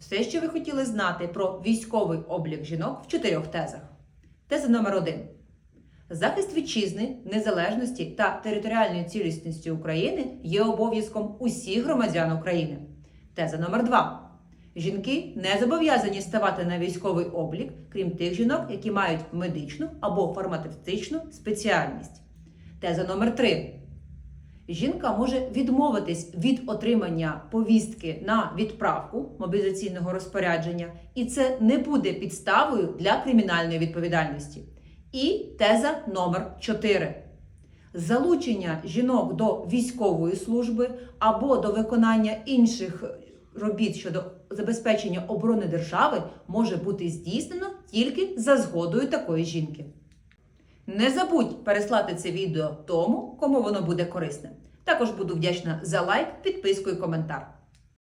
Все, що ви хотіли знати про військовий облік жінок в чотирьох тезах. Теза номер один. Захист вітчизни, незалежності та територіальної цілісності України є обов'язком усіх громадян України. Теза номер 2 Жінки не зобов'язані ставати на військовий облік, крім тих жінок, які мають медичну або фармацевтичну спеціальність. Теза номер 3 Жінка може відмовитись від отримання повістки на відправку мобілізаційного розпорядження, і це не буде підставою для кримінальної відповідальності. І теза номер 4. Залучення жінок до військової служби або до виконання інших робіт щодо забезпечення оборони держави може бути здійснено тільки за згодою такої жінки. Не забудь переслати це відео тому, кому воно буде корисне. Також буду вдячна за лайк, підписку і коментар.